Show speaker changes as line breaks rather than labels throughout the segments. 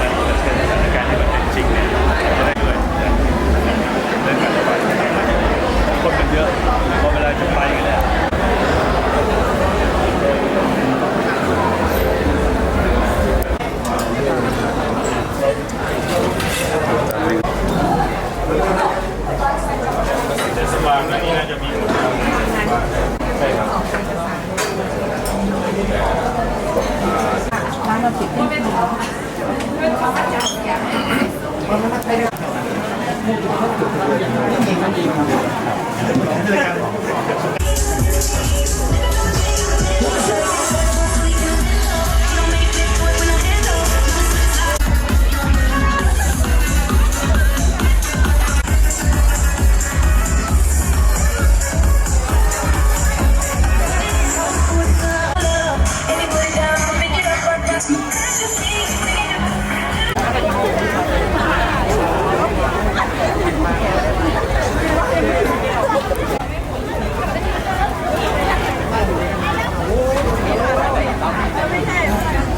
จะได้เวลามันเชิญสถานการณ์ที่มันเป็นจริงเนี่ยจะได้ด้วยนะเรื่องการระบาดคนมันเยอะพอเวลาจะไปกันเนี่ยเทศบาลนี่น่าจะมีหมดใช่ครับ
ได้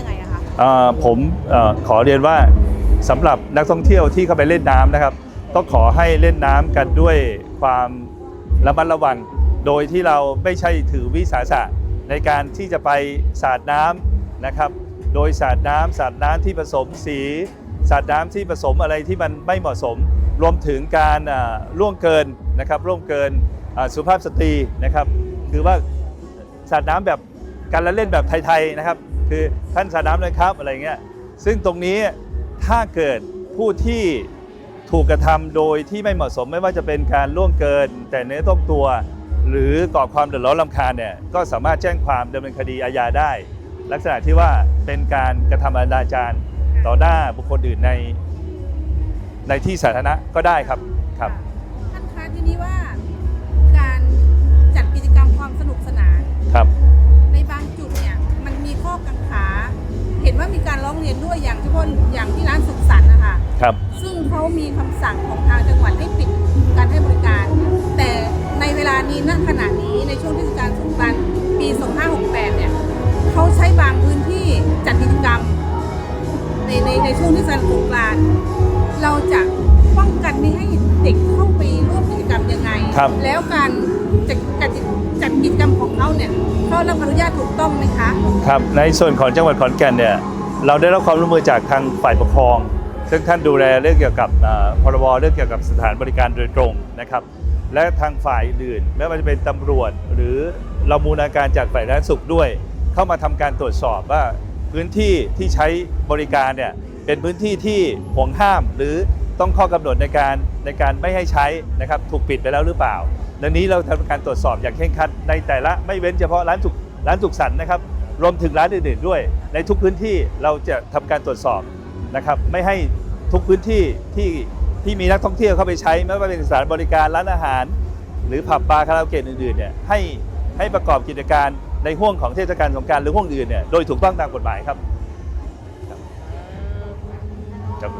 ังไงอะคะ
เอ่อผมเออขอเรียนว่าสำหรับนักท่องเที่ยวที่เข้าไปเล่นน้ำนะครับ ต้องขอให้เล่นน้ำกันด้วยความระมัดระวัง โดยที่เราไม่ใช่ถือวิสาสะในการที่จะไปสาดน้ำนะครับ โดยสาดน้ำสาดน้ำที่ผสมสี สาดน้ำที่ผสมอะไรที่มันไม่เหมาะสม รวมถึงการอ่าล่วงเกินนะครับล่วงเกินสุภาพสตรีนะครับ คือว่าสาดน้ำแบบการละเล่นแบบไทยๆนะครับ คือท่านสาดน้ำเลยครับอะไรเงี้ยซึ่งตรงนี้ถ้าเกิดผู้ที่ ถูกกระทำโดยที่ไม่เหมาะสมไม่ว่าจะเป็นการล่วงเกิน แต่เนื้อต้องตัว หรือก่อความเดือดร้อนลำคาญเนี่ยก็สามารถแจ้งความดำเนินคดีอาญาได้ ลักษณะที่ว่าเป็นการกระทำอนาจารต่อหน้าบุคคลอื่นในในที่สาธารณะก็ได้ครับครับ
ท่านคะทีนี้ว่าการจัดกิจกรรมความสนุกสนาน
ครับ
คะ
ครับ
ซึ่งเขามีคำสั่งของทางจังหวัดให้ปิดการให้บริการ แต่ในเวลานี้ณขณะนี้ในช่วงเทศกาลสงกรานต์ปี 2568 เนี่ยเขาใช้บางพื้นที่จัดกิจกรรม ในในในช่วงเทศกาลสงกรานต์เราจะป้องกันไม่ให้เด็กเข้าไปร่วมกิจกรรมยังไง
ครับ
แล้วการจัดจัดจัดกิจกรรมของเขาเนี่ยเขารับอนุญาตถูกต้องไหมคะ
ครับในส่วนของจังหวัดขอนแก่นเนี่ยเราได้รับความร่วมมือจากทางฝ่ายปกครอง ซึ่งท่านดูแลเรื่องเกี่ยวกับพรบเรื่องเกี่ยวกับสถานบริการโดยตรงนะครับ และทางฝ่ายอื่นไม่ว่าจะเป็นตำรวจ หรือเรามูลนาการจากฝ่ายด้านสุขด้วย เข้ามาทำการตรวจสอบว่าพื้นที่ที่ใช้บริการเนี่ยเป็นพื้นที่ที่ห่วงห้าม หรือต้องข้อกำหนดในการในการไม่ให้ใช้นะครับถูกปิดไปแล้วหรือเปล่าดังนี้เราทำการตรวจสอบอย่างเคร่งครัดในแต่ละไม่เว้นเฉพาะร้านสุขร้านสุขสันต์นะครับรวมถึงร้านอื่นๆด้วย ในทุกพื้นที่เราจะทำการตรวจสอบ นะครับไม่ให้ทุกพื้นที่ที่ที่มีนักท่องเที่ยวเข้าไปใช้ไม่ว่าเป็นสถานบริการร้านอาหาร หรือผับบาร์คาราโอเกะอื่นๆเนี่ยให้ให้ประกอบกิจการในห่วงของเทศกาลสงการหรือห่วงอื่นเนี่ยโดยถูกต้องตามกฎหมายครับครับ